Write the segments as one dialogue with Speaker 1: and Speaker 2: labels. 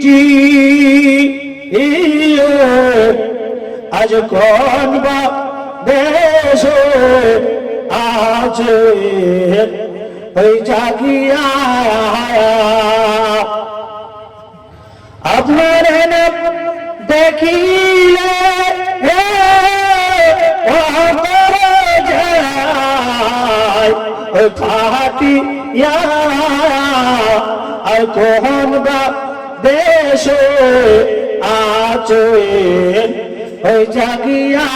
Speaker 1: জি আজ কোন বা দেশে আছে? ওই জাগিয়া আপনার দেখিলে ফাটিয়া আর কোন বা দেশে আছে ওই জাগিয়া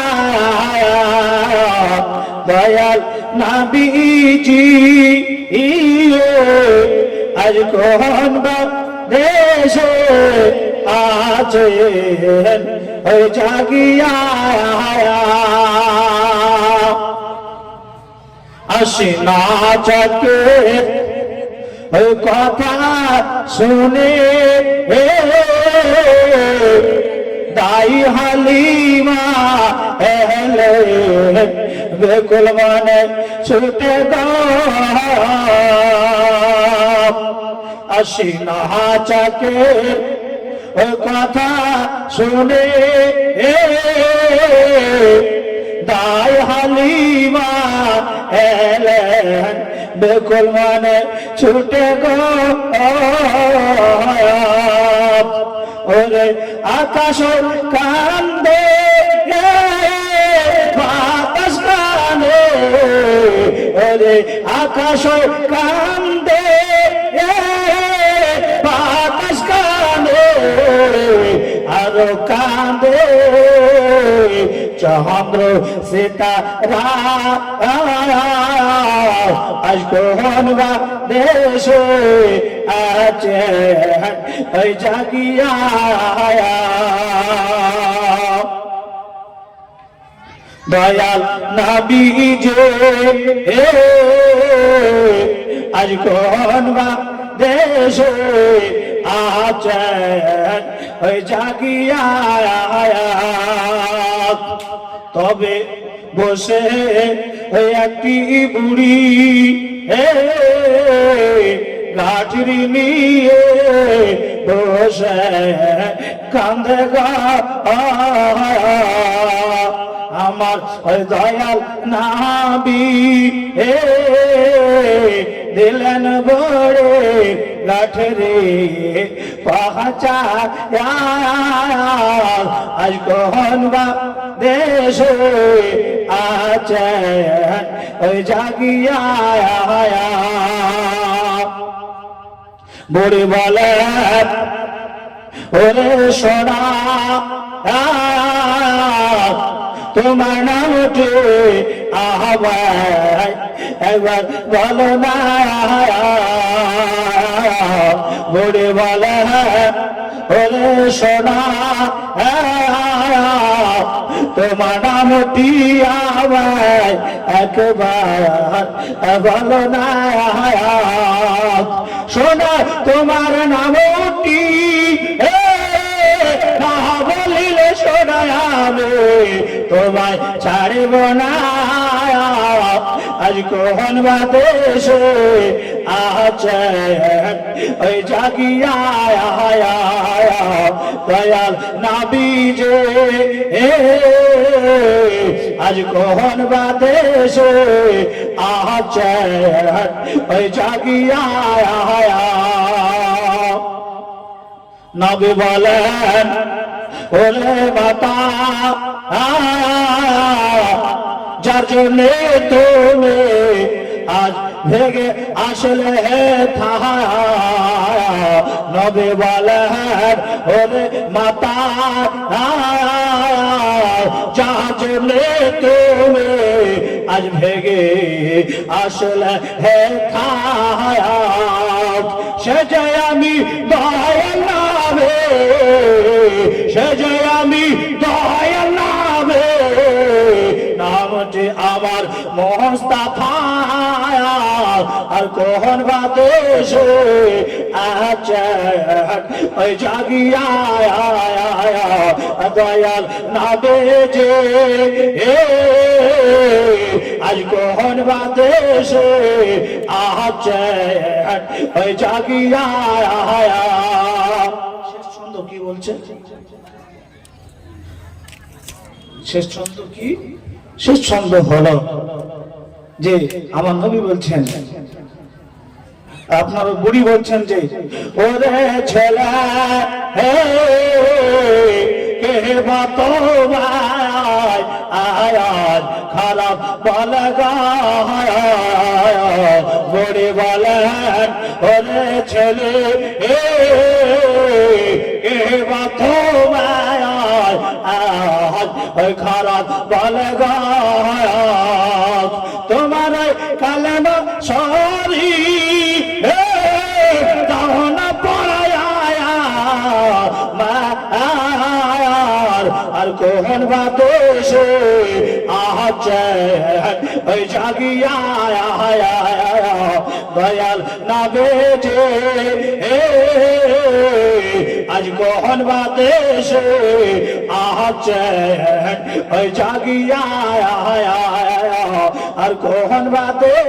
Speaker 1: দয়াল নাবিজি আজ কোন দেশে আছেন ওই জাগিয়া আসি না চকে ওই কথা শুনে দাই হালিমা এলে বেকুল মানে ছুটে গো। আসি না চাকে ওই কথা শুনে দাই হালিমা এলেন বেকুল মানে ছুটে গো ওরে আকাশ কান্দে বাতাস কানে ওরে আকাশ কান্দে বাতাস কানে আরও চন্দ্র সীতারা আজ কোন বা দেশে আছে, ওই জাগিয়া। দয়াল নবী যে আজ কোন বা দেশে আছেন ওই জাগিয়া। তবে বসে একটি বুড়ি, হে লাঠি নিয়ে বসে কান্দে আমার দয়াল নাবি, হে দিলেন বড়ে লাঠরে পাহাচা আজ কহন বা দেশে আছে, ওই জাগিয়া বুড়ি বলে, ওরে সোনা, তোমার নাম উঠে আহ্বাই একবার বলো না। বুড়ি বলে, ওরে সোনা তোমার নাম আহ্বাই একবার বলো না সোনা তোমার নাম না বলিলে শোনায়াবে তোমায় ছাড়ব না আজ কোহন বাদেশে আছে ওই জাগিয়া দয়াল নাবিজে। আজ কোহন বাদেশে আছে ওই জাগিয়া নবী বলেন, ওরে মাতা, যার জন্যে তুমি আজ ভেগে আসলে থাহা নবী বলেন, ওরে মাতা জন্যে তুমি আজ ভেগে আসলে হে খায়া সে যে আমি দয়াল নামে, সে যে আমি দয়াল নামে নামটি আমার মস্তাফা আর কোহন বাদেশে আছে? ওই জাগিয়া দয়াল নাবে যে আজ কোহন বাদেশে আছে? ওই জাগিয়া ছন্দ কি বলছে? শেষ ছন্দ কি? শেষ হলো যে আমার নবী বলছেন, আপনার বুড়ি বলছেন যে, ওরে ছেলে, হে কে খারাপ বলে বুড়ি বলেন ওরে ছেলে, হে বা আয়াত খারাপ বলে তোমার কালেমা সরি আর কোহন বা দোষে আহছে ওই জাগিয়া দয়াল না বেজে আজ কোহন বা দেশে আহছে ওই জাগিয়া আর কোহন বা